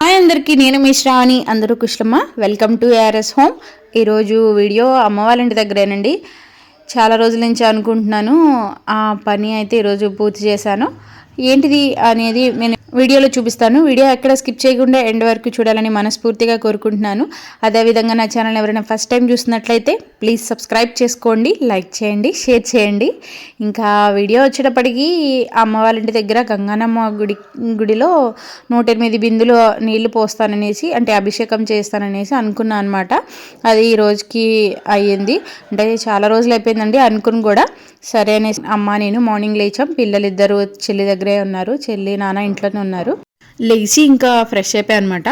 Hi అందరికీ నేను మీ శ్రావణి. అందరూ కుశలమ్మ వెల్కమ్ టు ఏఆర్ఎస్ హోమ్ ఈరోజు వీడియో అమ్మ వాళ్ళ ఇంటి దగ్గరేనండి. చాలా రోజుల నుంచి అనుకుంటున్నాను. ఆ పని అయితే ఈరోజు పూర్తి చేశాను. ఏంటిది అనేది నేను వీడియోలో చూపిస్తాను. వీడియో ఎక్కడ స్కిప్ చేయకుండా ఎండ్ వరకు చూడాలని మనస్ఫూర్తిగా కోరుకుంటున్నాను. అదేవిధంగా నా ఛానల్ ఎవరైనా ఫస్ట్ టైం చూస్తున్నట్లయితే ప్లీజ్ సబ్స్క్రైబ్ చేసుకోండి లైక్ చేయండి షేర్ చేయండి. ఇంకా వీడియో వచ్చేటప్పటికి అమ్మ వాళ్ళ ఇంటి దగ్గర గంగానమ్మ గుడి గుడిలో నూట ఎనిమిది బిందులు నీళ్ళు పోస్తాననేసి అంటే అభిషేకం చేస్తాననేసి అనుకున్నాను అనమాట అది ఈ రోజుకి అయ్యింది. అంటే చాలా రోజులు అయిపోయిందండి అనుకుని కూడా. సరే అనేసి అమ్మ నేను మార్నింగ్ లేచాం. పిల్లలు ఇద్దరు చెల్లి దగ్గరే ఉన్నారు. చెల్లి నాన్న ఇంట్లోనే ఉన్నారు. లేచి ఇంకా ఫ్రెష్ అయిపోయా అనమాట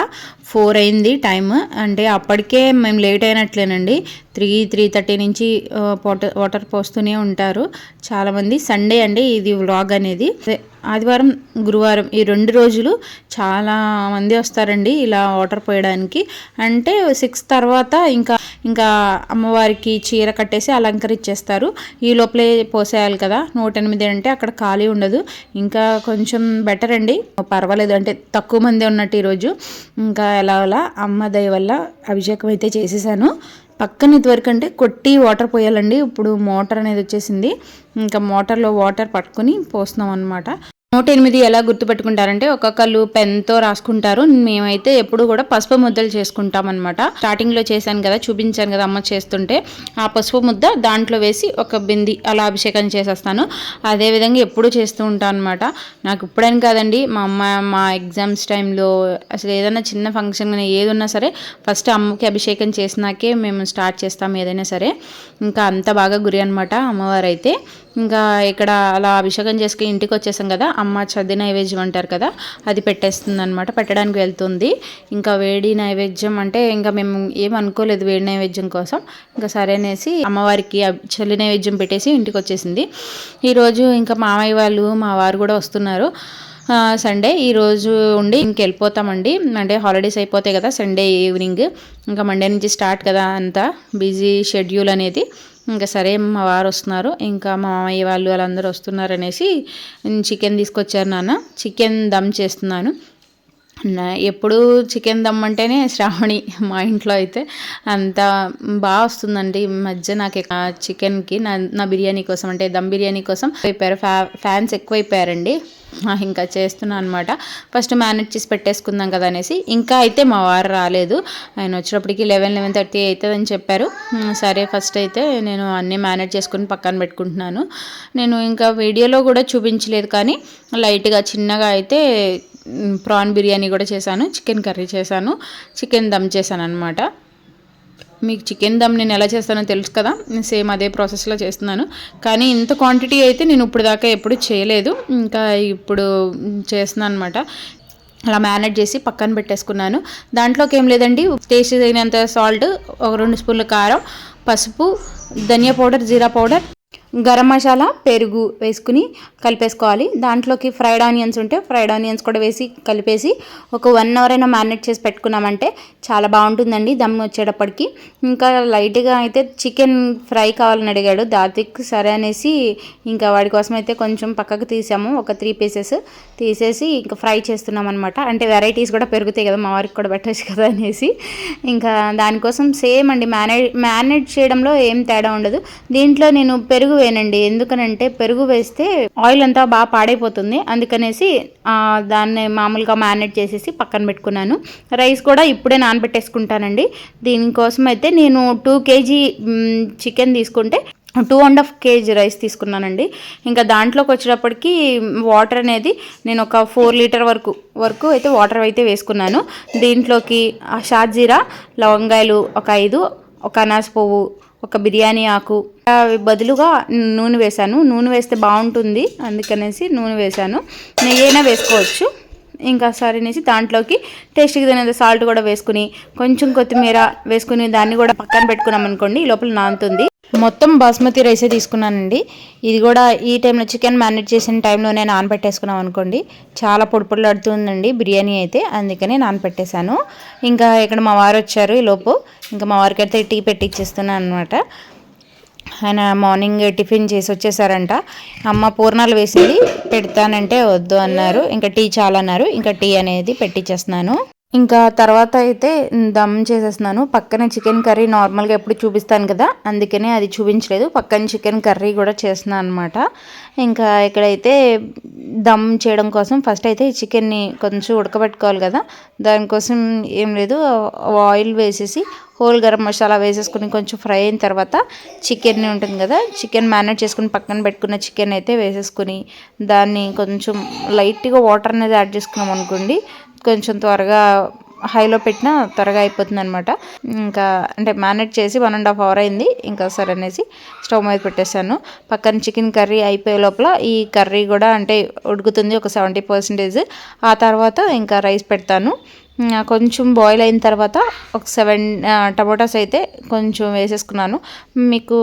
ఫోర్ అయింది టైం అంటే అప్పటికే మేము లేట్ అయినట్లేనండి. త్రీ త్రీ థర్టీ నుంచి వాటర్ వాటర్ పోస్తూనే ఉంటారు. చాలామంది సండే అండి ఇది వ్లాగ్ అనేది. ఆదివారం గురువారం ఈ రెండు రోజులు చాలా మంది వస్తారండి ఇలా వాటర్ పోయడానికి. అంటే సిక్స్ తర్వాత ఇంకా ఇంకా అమ్మవారికి చీర కట్టేసి అలంకరించేస్తారు. ఈ లోపలే పోసేయాలి కదా. నూట ఎనిమిది అంటే అక్కడ ఖాళీ ఉండదు. ఇంకా కొంచెం బెటర్ అండి. పర్వాలేదు. అంటే తక్కువ మంది ఉన్నట్టు ఈరోజు. ఇంకా ఎలా అలా అమ్మ దయ వల్ల అభిషేకం అయితే చేసేసాను. పక్కన ఇదివరకు అంటే కొట్టి వాటర్ పోయాలండి. ఇప్పుడు మోటార్ అనేది వచ్చేసింది. ఇంకా మోటార్లో వాటర్ పట్టుకొని పోస్తున్నాం అనమాట నూట ఎనిమిది ఎలా గుర్తుపెట్టుకుంటారంటే ఒక్కొక్కళ్ళు పెన్తో రాసుకుంటారు. మేమైతే ఎప్పుడు కూడా పసుపు ముద్దలు చేసుకుంటాం అనమాట స్టార్టింగ్లో చేశాను కదా చూపించాను కదా అమ్మ చేస్తుంటే. ఆ పసుపు ముద్ద దాంట్లో వేసి ఒక బింది అలా అభిషేకం చేసేస్తాను. అదేవిధంగా ఎప్పుడు చేస్తూ ఉంటాను అనమాట నాకు ఇప్పుడని కాదండి మా అమ్మ మా ఎగ్జామ్స్ టైంలో అసలు ఏదైనా చిన్న ఫంక్షన్ ఏది ఉన్నా సరే ఫస్ట్ అమ్మకి అభిషేకం చేసినాకే మేము స్టార్ట్ చేస్తాం ఏదైనా సరే. ఇంకా అంత బాగా గురి అనమాట అమ్మవారు అయితే ఇంకా ఇక్కడ అలా అభిషేకం చేసుకుని ఇంటికి వచ్చేసాం కదా అమ్మ చది నైవేద్యం అంటారు కదా అది పెట్టేస్తుంది అనమాట పెట్టడానికి వెళ్తుంది. ఇంకా వేడి నైవేద్యం అంటే ఇంకా మేము ఏం అనుకోలేదు వేడి నైవేద్యం కోసం. ఇంకా సరే అనేసి అమ్మవారికి చల్లి నైవేద్యం పెట్టేసి ఇంటికి వచ్చేసింది. ఈరోజు ఇంకా మామయ్య వాళ్ళు మా వారు కూడా వస్తున్నారు. సండే ఈరోజు ఉండి ఇంకెళ్ళిపోతామండి అంటే హాలిడేస్ అయిపోతాయి కదా సండే ఈవినింగ్. ఇంకా మండే నుంచి స్టార్ట్ కదా అంతా బిజీ షెడ్యూల్ అనేది. ఇంకా సరే మా వారు వస్తున్నారు. ఇంకా మా మామయ్య వాళ్ళు వాళ్ళందరూ వస్తున్నారు అనేసి చికెన్ తీసుకొచ్చారు నాన్న. చికెన్ దమ్ చేస్తున్నాను. ఎప్పుడు చికెన్ దమ్ అంటేనే శ్రావణి మా ఇంట్లో అయితే అంత బాగా వస్తుందండి. ఈ మధ్య నాకు చికెన్కి నా నా బిర్యానీ కోసం అంటే దమ్ బిర్యానీ కోసం అయిపోయారు ఫ్యా ఫ్యాన్స్ ఎక్కువైపోయారండి. ఇంకా చేస్తున్నాను అనమాట ఫస్ట్ మేనేజ్ చేసి పెట్టేసుకుందాం కదా అనేసి. ఇంకా అయితే మా వారు రాలేదు. ఆయన వచ్చినప్పటికి లెవెన్ లెవెన్ థర్టీ అవుతుందని చెప్పారు. సరే ఫస్ట్ అయితే నేను అన్నీ మేనేజ్ చేసుకుని పక్కన పెట్టుకుంటున్నాను. నేను ఇంకా వీడియోలో కూడా చూపించలేదు కానీ లైట్గా చిన్నగా అయితే ప్రాన్ బిర్యానీ కూడా చేశాను చికెన్ కర్రీ చేశాను చికెన్ దమ్ చేశాను అనమాట మీకు చికెన్ దమ్ నేను ఎలా చేస్తానో తెలుసు కదా సేమ్ అదే ప్రాసెస్లో చేస్తున్నాను. కానీ ఇంత క్వాంటిటీ అయితే నేను ఇప్పుడు దాకా ఎప్పుడు చేయలేదు ఇంకా ఇప్పుడు చేస్తున్నాను అనమాట అలా మేనేజ్ చేసి పక్కన పెట్టేసుకున్నాను. దాంట్లోకి ఏం లేదండి టేస్ట్ తగినంత సాల్ట్ ఒక రెండు స్పూన్ల కారం పసుపు ధనియా పౌడర్ జీరా పౌడర్ గరం మసాలా పెరుగు వేసుకుని కలిపేసుకోవాలి. దాంట్లోకి ఫ్రైడ్ ఆనియన్స్ ఉంటే ఫ్రైడ్ ఆనియన్స్ కూడా వేసి కలిపేసి ఒక వన్ అవర్ అయినా మ్యారినేట్ చేసి పెట్టుకున్నామంటే చాలా బాగుంటుందండి దమ్ వచ్చేటప్పటికి. ఇంకా లైట్గా అయితే చికెన్ ఫ్రై కావాలని అడిగాడు. దాతిక్ సరే అనేసి ఇంకా వాడి కోసం అయితే కొంచెం పక్కకు తీసాము. ఒక త్రీ పీసెస్ తీసేసి ఇంకా ఫ్రై చేస్తున్నాం అనమాట అంటే వెరైటీస్ కూడా పెరుగుతాయి కదా మా వారికి కూడా పెట్టచ్చు కదా అనేసి. ఇంకా దానికోసం సేమ్ అండి. మేనేజ్ మేనేజ్ చేయడంలో ఏం తేడా ఉండదు. దీంట్లో నేను పెరుగు వేయనండి ఎందుకనంటే పెరుగు వేస్తే ఆయిల్ అంతా బాగా పాడైపోతుంది. అందుకనేసి దాన్ని మామూలుగా మ్యారినేట్ చేసేసి పక్కన పెట్టుకున్నాను. రైస్ కూడా ఇప్పుడే నానబెట్టేసుకుంటానండి. దీనికోసం అయితే నేను టూ కేజీ చికెన్ తీసుకుంటే two and half kg rice తీసుకున్నానండి. ఇంకా దాంట్లోకి వచ్చేటప్పటికి వాటర్ అనేది నేను ఒక ఫోర్ లీటర్ వరకు వరకు అయితే వాటర్ అయితే వేసుకున్నాను. దీంట్లోకి షాజీరా లవంగాయలు ఒక ఐదు ఒక అనాస పువ్వు ఒక బిర్యానీ ఆకు. బదులుగా నూనె వేశాను. నూనె వేస్తే బాగుంటుంది అందుకనేసి నూనె వేశాను. నెయ్యైనా వేసుకోవచ్చు. ఇంకా సరేనేసి దాంట్లోకి టేస్ట్కి తినేది సాల్ట్ కూడా వేసుకుని కొంచెం కొత్తిమీర వేసుకుని దాన్ని కూడా పక్కన పెట్టుకున్నాం అనుకోండి ఈ లోపల నానుతుంది. మొత్తం బాస్మతి రైసే తీసుకున్నానండి. ఇది కూడా ఈ టైంలో చికెన్ మేనేజ్ చేసిన టైంలోనే నానబెట్టేసుకున్నాం అనుకోండి. చాలా పొడి పొడిలాడుతుందండి బిర్యానీ అయితే అందుకనే నానబెట్టేశాను. ఇంకా ఇక్కడ మా వారు వచ్చారు ఈ లోపు ఇంకా మా వారికి అయితే టీ పెట్టిచ్చేస్తున్నాను అనమాట ఆయన మార్నింగ్ టిఫిన్ చేసి వచ్చేసారంట. అమ్మ పూర్ణాలు వేసేది పెడతానంటే వద్దు అన్నారు. ఇంకా టీ చాలా అన్నారు ఇంకా టీ అనేది పెట్టించేస్తున్నాను ఇంకా తర్వాత అయితే దమ్ చేసేస్తున్నాను. పక్కన చికెన్ కర్రీ నార్మల్గా ఎప్పుడు చూపిస్తాను కదా అందుకనే అది చూపించలేదు. పక్కన చికెన్ కర్రీ కూడా చేస్తున్నాను అనమాట ఇంకా ఇక్కడైతే దమ్ చేయడం కోసం ఫస్ట్ అయితే ఈ చికెన్ని కొంచెం ఉడకబెట్టుకోవాలి కదా దానికోసం ఏం లేదు. ఆయిల్ వేసేసి హోల్ గరం మసాలా వేసేసుకుని కొంచెం ఫ్రై అయిన తర్వాత చికెన్ ఉంటుంది కదా చికెన్ మ్యారినేట్ చేసుకుని పక్కన పెట్టుకున్న చికెన్ అయితే వేసేసుకుని దాన్ని కొంచెం లైట్గా వాటర్ అనేది యాడ్ చేసుకున్నాం అనుకోండి కొంచెం త్వరగా హైలో పెట్టినా త్వరగా అయిపోతుంది అనమాట ఇంకా అంటే మ్యారినేట్ చేసి వన్ అండ్ హాఫ్ అవర్ అయింది. ఇంకా సరే అనేసి స్టవ్ మీద పెట్టేశాను. పక్కన చికెన్ కర్రీ అయిపోయే లోపల ఈ కర్రీ కూడా అంటే ఉడుకుతుంది ఒక సెవెంటీ పర్సెంటేజ్. ఆ తర్వాత ఇంకా రైస్ పెడతాను. కొంచెం బాయిల్ అయిన తర్వాత ఒక సెవెన్ టమాటాస్ అయితే కొంచెం వేసేసుకున్నాను. మీకు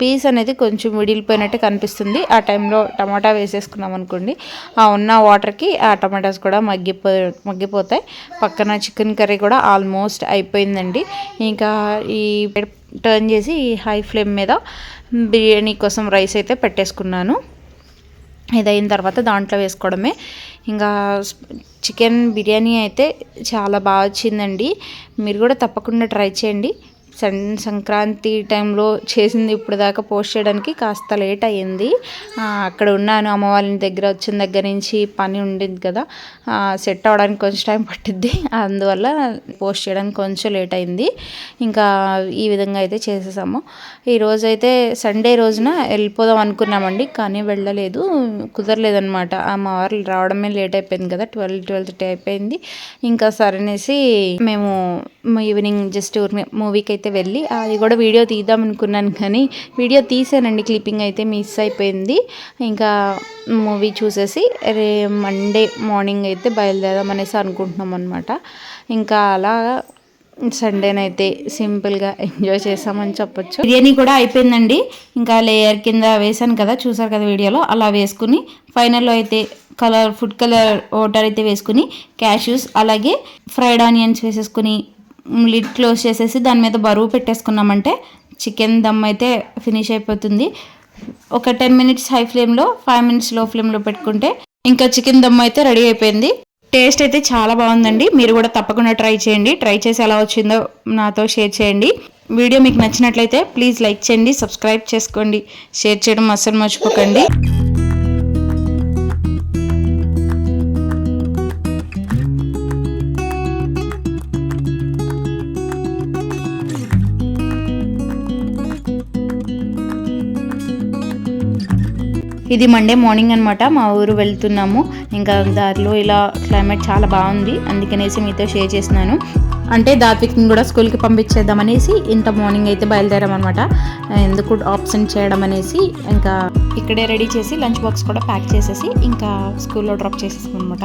పీస్ అనేది కొంచెం విడిలిపోయినట్టు కనిపిస్తుంది. ఆ టైంలో టమాటా వేసేసుకున్నాం అనుకోండి ఆ ఉన్న వాటర్కి ఆ టమాటాస్ కూడా మగ్గిపో మగ్గిపోతాయి. పక్కన చికెన్ కర్రీ కూడా ఆల్మోస్ట్ అయిపోయిందండి. ఇంకా ఈ టర్న్ చేసి హై ఫ్లేమ్ మీద బిర్యానీ కోసం రైస్ అయితే పెట్టేసుకున్నాను. ఇది అయిన తర్వాత దాంట్లో వేసుకోవడమే. ఇంకా చికెన్ బిర్యానీ అయితే చాలా బాగా వచ్చిందండి. మీరు కూడా తప్పకుండా ట్రై చేయండి. సన్ సంక్రాంతి టైంలో చేసింది ఇప్పుడు దాకా పోస్ట్ చేయడానికి కాస్త లేట్ అయ్యింది. అక్కడ ఉన్నాను. అమ్మ వాళ్ళ దగ్గర వచ్చిన దగ్గర నుంచి పని ఉండింది కదా. సెట్ అవ్వడానికి కొంచెం టైం పట్టిద్ది. అందువల్ల పోస్ట్ చేయడానికి కొంచెం లేట్ అయింది ఇంకా ఈ విధంగా అయితే చేసేసాము. ఈరోజైతే సండే రోజున వెళ్ళిపోదాం అనుకున్నామండి కానీ వెళ్ళలేదు. కుదరలేదనమాట అమ్మ రావడమే లేట్ అయిపోయింది కదా. ట్వెల్వ్ ట్వెల్వ్ థర్టీ అయిపోయింది. ఇంకా సరనేసి మేము ఈవినింగ్ జస్ట్ మూవీకి అయితే అయితే వెళ్ళి అది కూడా వీడియో తీద్దాం అనుకున్నాను కానీ వీడియో తీసానండి క్లిప్పింగ్ అయితే మిస్ అయిపోయింది. ఇంకా మూవీ చూసేసి రే మండే మార్నింగ్ అయితే బయలుదేరదాం అనేసి అనుకుంటున్నాం అనమాట ఇంకా అలా సండేనైతే సింపుల్గా ఎంజాయ్ చేసామని చెప్పొచ్చు. బిర్యానీ కూడా అయిపోయిందండి. ఇంకా లేయర్ కింద వేసాను కదా చూసారు కదా వీడియోలో? అలా వేసుకుని ఫైనల్లో అయితే కలర్ ఫుడ్ కలర్ వాటర్ అయితే వేసుకుని క్యాష్యూస్ అలాగే ఫ్రైడ్ ఆనియన్స్ వేసేసుకుని లిడ్ క్లోజ్ చేసేసి దాని మీద బరువు పెట్టేసుకున్నామంటే చికెన్ దమ్ అయితే ఫినిష్ అయిపోతుంది. ఒక టెన్ మినిట్స్ హై ఫ్లేమ్లో ఫైవ్ మినిట్స్లో ఫ్లేమ్లో పెట్టుకుంటే ఇంకా చికెన్ దమ్ అయితే రెడీ అయిపోయింది. టేస్ట్ అయితే చాలా బాగుందండి. మీరు కూడా తప్పకుండా ట్రై చేయండి. ట్రై చేసి ఎలా వచ్చిందో నాతో షేర్ చేయండి. వీడియో మీకు నచ్చినట్లయితే ప్లీజ్ లైక్ చేయండి సబ్స్క్రైబ్ చేసుకోండి. షేర్ చేయడం అస్సలు మర్చిపోకండి. ఇది మండే మార్నింగ్ అనమాట మా ఊరు వెళ్తున్నాము. ఇంకా దారిలో ఇలా క్లైమేట్ చాలా బాగుంది అందుకనేసి మీతో షేర్ చేస్తున్నాను. అంటే దాత్విక్ని కూడా స్కూల్కి పంపించేద్దామనేసి ఇంత మార్నింగ్ అయితే బయలుదేరామన్నమాట ఎందుకు ఆప్షన్ చేయడం అనేసి ఇంకా ఇక్కడే రెడీ చేసి లంచ్ బాక్స్ కూడా ప్యాక్ చేసేసి ఇంకా స్కూల్లో డ్రాప్ చేసేసాం అనమాట